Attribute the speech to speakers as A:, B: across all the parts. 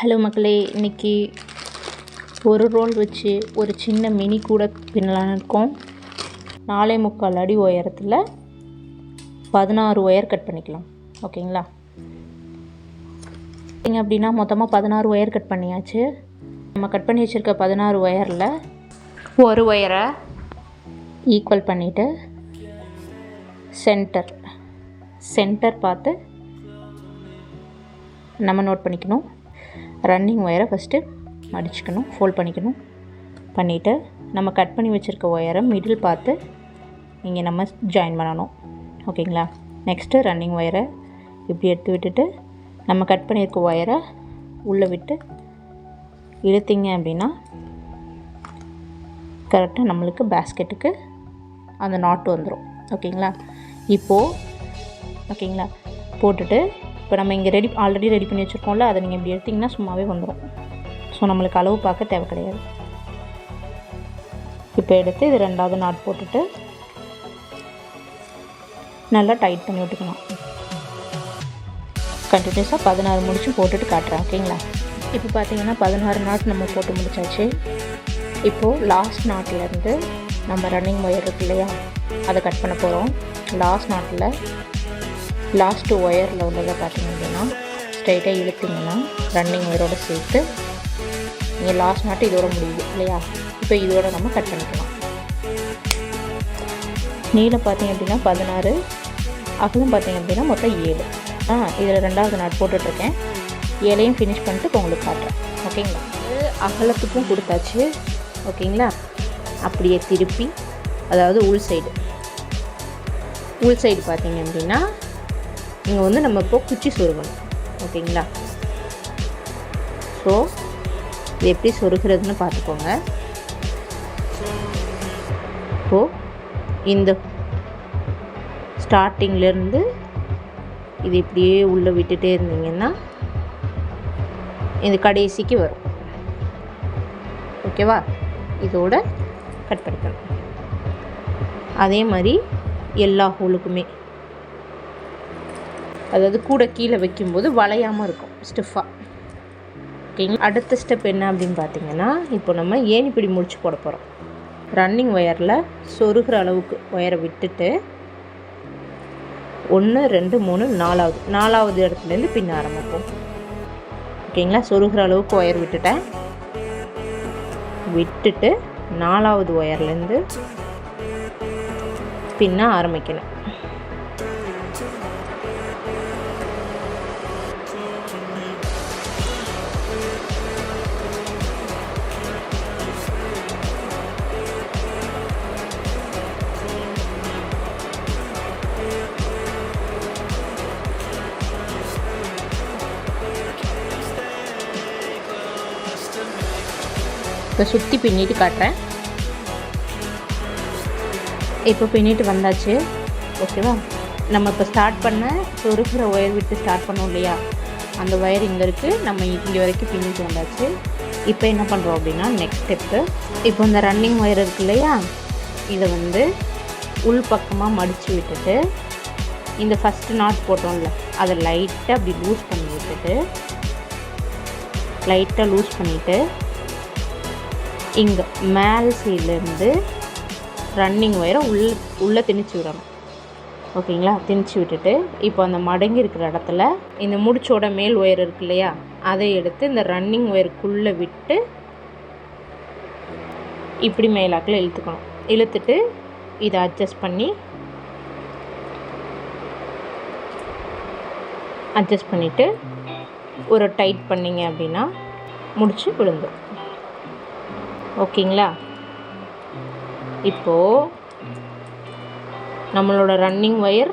A: Hello மக்களே. இன்றைக்கி ஒரு ரோல் வச்சு ஒரு சின்ன மினி கூட பின்னலான்னு இருக்கோம். நாலே முக்கால் அடி உயரத்தில் பதினாறு ஒயர் கட் பண்ணிக்கலாம். ஓகேங்களா பார்த்திங்க அப்படின்னா மொத்தமாக பதினாறு ஒயர் கட் பண்ணியாச்சு. நம்ம கட் பண்ணி வச்சுருக்க பதினாறு ஒயரில் ஒரு ஒயரை ஈக்குவல் பண்ணிவிட்டு சென்டர் சென்டர் பார்த்து நம்ம நோட் பண்ணிக்கணும். ரன்னிங் ஒயரை ஃபஸ்ட்டு மடிச்சுக்கணும் ஃபோல்ட் பண்ணிக்கணும். பண்ணிவிட்டு நம்ம கட் பண்ணி வச்சுருக்க ஒயரை மிடில் பார்த்து இங்கே நம்ம ஜாயின் பண்ணணும். ஓகேங்களா நெக்ஸ்ட்டு ரன்னிங் ஒயரை இப்படி எடுத்து விட்டுட்டு நம்ம கட் பண்ணியிருக்க ஒயரை உள்ளே விட்டு இழுத்திங்க அப்படின்னா கரெக்டாக நம்மளுக்கு பேஸ்கெட்டுக்கு அந்த நாட்டு வந்துடும் ஓகேங்களா இப்போது ஓகேங்களா போட்டுட்டு இப்போ நம்ம இங்கே ரெடி ஆல்ரெடி ரெடி பண்ணி வச்சுருக்கோம்ல அதை நீங்கள் இப்படி எடுத்திங்கன்னா சும்மாவே வந்துடும் ஸோ நம்மளுக்கு அளவு பார்க்க தேவை கிடையாது. இப்போ எடுத்து இது ரெண்டாவது நாட் போட்டுட்டு நல்லா டைட் பண்ணி விட்டுக்கணும். கண்டினியூஸாக பதினாறு முடிச்சு போட்டுட்டு காட்டுறேன் ஓகேங்களா? இப்போ பார்த்தீங்கன்னா பதினாறு நாட் நம்ம போட்டு முடிச்சாச்சு. இப்போது லாஸ்ட் நாட்டிலேருந்து நம்ம ரன்னிங் ஒயர் இருக்கு இல்லையா அதை கட் பண்ண போகிறோம் லாஸ்ட் நாட்டில் லாஸ்ட்டு ஒயரில் உள்ளதை பார்த்தீங்க அப்படின்னா ஸ்ட்ரைட்டாக இழுத்திங்கன்னா ரன்னிங் ஒயரோடு சேர்த்து நீங்கள் லாஸ்ட் நாட்டு இதோட முடியுது இல்லையா? இப்போ இதோட நம்ம கட் பண்ணிக்கலாம். நீளம் பார்த்தீங்க அப்படின்னா பதினாறு அகலம் பார்த்தீங்க அப்படின்னா மொத்தம் ஏழு. ஆ இதில் ரெண்டாவது நாட் போட்டுட்ருக்கேன். ஏழையும் ஃபினிஷ் பண்ணிட்டு இப்போ உங்களுக்கு காட்டுறேன். ஓகேங்களா? அகலத்துக்கும் கொடுத்தாச்சு. ஓகேங்களா? அப்படியே திருப்பி அதாவது உள் சைடு உள் சைடு பார்த்தீங்க அப்படின்னா இங்கே வந்து நம்ம இப்போ குச்சி சொருகணும். ஓகேங்களா? ஸோ இது எப்படி சொருகிறதுன்னு பார்த்துக்கோங்க. இப்போது இந்த ஸ்டார்டிங்லேருந்து இது இப்படியே உள்ளே விட்டுட்டே இருந்தீங்கன்னா இது கடைசிக்கு வரும். ஓகேவா? இதோட கட் பண்ணிக்கணும். அதே மாதிரி எல்லா ஹோலுக்குமே அதாவது கூட கீழே வைக்கும்போது வளையாமல் இருக்கும் ஸ்டிஃபாக ஓகேங்களா அடுத்த ஸ்டெப் என்ன அப்படின்னு பார்த்தீங்கன்னா இப்போ நம்ம ஏணிப்பிடி முடிச்சு போட போகிறோம் ரன்னிங் ஒயரில் சொருகிற அளவுக்கு ஒயரை விட்டுட்டு ஒன்று ரெண்டு மூணு நாலாவது. நாலாவது இடத்துலேருந்து பின்ன ஆரம்பிப்போம். ஓகேங்களா சொருகிற அளவுக்கு ஒயர் விட்டுட்டேன். விட்டுட்டு நாலாவது ஒயர்லேருந்து பின்ன ஆரம்பிக்கணும். இப்போ சுற்றி பின்னிட்டு காட்டுறேன். இப்போ பின்னிட்டு வந்தாச்சு. ஓகேவா? நம்ம இப்போ ஸ்டார்ட் பண்ண சொருகிற ஒயர் விட்டு ஸ்டார்ட் பண்ணோம் இல்லையா? அந்த ஒயர் இங்கே இருக்குது நம்ம இங்கே வரைக்கும் பின்னிட்டு வந்தாச்சு. இப்போ என்ன பண்ணுறோம் அப்படின்னா நெக்ஸ்ட் ஸ்டெப்பு இப்போ இந்த ரன்னிங் ஒயர் இருக்கு இல்லையா? இதை வந்து உள் பக்கமாக மடித்து விட்டுட்டு இந்த ஃபஸ்ட்டு நாட் போட்டோம்ல அதை லைட்டாக அப்படி லூஸ் பண்ணி விட்டுட்டு லைட்டாக லூஸ் பண்ணிவிட்டு இங்கே மேல் சைட்லேருந்து ரன்னிங் ஒயரை உள்ள உள்ளே திணிச்சு விடணும். ஓகேங்களா? திணிச்சு விட்டுட்டு இப்போ அந்த மடங்கி இருக்கிற இடத்துல இந்த முடிச்சோட மேல் ஒயர் இருக்கு இல்லையா? அதை எடுத்து இந்த ரன்னிங் ஒயருக்குள்ளே விட்டு இப்படி மேலாக்கில் இழுத்துக்கணும். இழுத்துட்டு இதை அட்ஜஸ்ட் பண்ணி அட்ஜஸ்ட் பண்ணிவிட்டு ஒரு டைட் பண்ணிங்க அப்படின்னா முடிச்சு விழுந்துடும் ஓகேங்களா? இப்போது நம்மளோட ரன்னிங் ஒயர்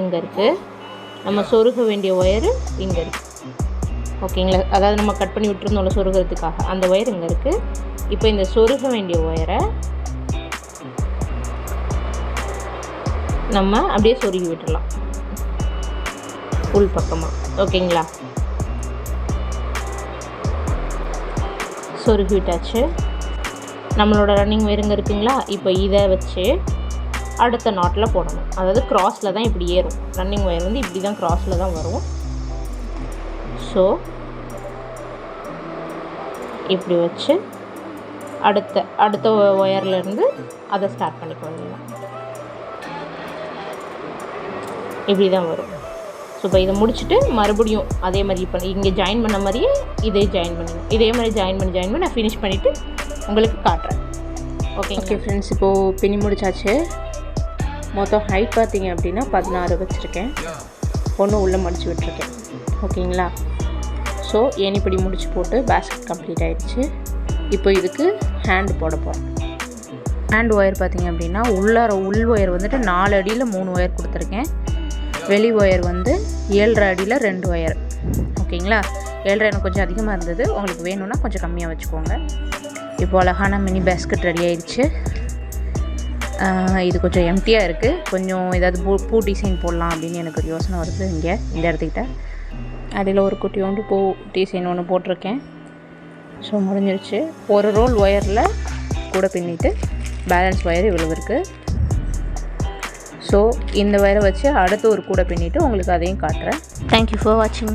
A: இங்கே இருக்குது நம்ம சொருக வேண்டிய ஒயரு இங்கே இருக்குது ஓகேங்களா? அதாவது நம்ம கட் பண்ணி விட்டுருந்தோம்ல சொருகிறதுக்காக. அந்த ஒயர் இங்கே இருக்குது இப்போ இந்த சொருக வேண்டிய ஒயரை நம்ம அப்படியே சொருகி விட்டுடலாம் உள் பக்கமாக ஓகேங்களா? சொருகி விட்டாச்சு. நம்மளோட ரன்னிங் வேறுங்க இருக்குங்களா? இப்போ இதை வச்சு அடுத்த நாட்டில் போடணும். அதாவது க்ராஸில் தான் இப்படி ஏறும். ரன்னிங் ஒயர் வந்து இப்படி தான் க்ராஸில் தான் வரும். ஸோ இப்படி வச்சு அடுத்த அடுத்த ஒயர்லேருந்து அதை ஸ்டார்ட் பண்ணிக்க வேண்டியதான் இப்படி தான் வரும். ஸோ இப்போ இதை முடிச்சுட்டு மறுபடியும் அதே மாதிரி இப்போ இங்கே ஜாயின் பண்ண மாதிரியே இதே ஜாயின் பண்ணுங்க. இதே மாதிரி ஜாயின் பண்ணி ஜாயின் பண்ணி நான் ஃபினிஷ் பண்ணிவிட்டு உங்களுக்கு காட்டுறேன். ஓகே ஓகே ஃப்ரெண்ட்ஸ் இப்போது பின்னி முடிச்சாச்சு. மொத்தம் ஹைட் பார்த்தீங்க அப்படின்னா பதினாறு வச்சுருக்கேன். ஒன்று உள்ளே மடித்து விட்டுருக்கேன். ஓகேங்களா ஸோ ஏனிப்படி முடிச்சு போட்டு பேஸ்கெட் கம்ப்ளீட் ஆகிடுச்சு இப்போ இதுக்கு ஹேண்ட் போட போகிறேன் ஹேண்ட் ஒயர் பார்த்தீங்க அப்படின்னா உள்ளார உள் ஒயர் வந்துட்டு நாலு அடியில் மூணு ஒயர் கொடுத்துருக்கேன். வெளி ஒயர் வந்து ஏழரை அடியில் ரெண்டு ஒயர். ஓகேங்களா? ஏழரை எனக்கு கொஞ்சம் அதிகமாக இருந்தது. உங்களுக்கு வேணும்னா கொஞ்சம் கம்மியாக வச்சுக்கோங்க. இப்போ அழகான மினி பேஸ்கெட் ரெடி ஆயிடுச்சு. இது கொஞ்சம் எம்டியாக இருக்குது கொஞ்சம் ஏதாவது பூ பூ டிசைன் போடலாம் அப்படின்னு எனக்கு ஒரு யோசனை வருது இங்கே இந்த இடத்துக்கிட்ட. அடியில் ஒரு குட்டியோண்டு பூ டிசைன் ஒன்று போட்டிருக்கேன். ஸோ முடிஞ்சிருச்சு. ஒரு ரோல் ஒயரில் கூட பின்னிட்டு பேலன்ஸ் ஒயர் இவ்வளவு இருக்குது ஸோ இந்த வயரை வச்சு அடுத்து ஒரு கூடை பின்னிட்டு உங்களுக்கு அதையும் காட்டுறேன். தேங்க்யூ ஃபார் வாட்சிங்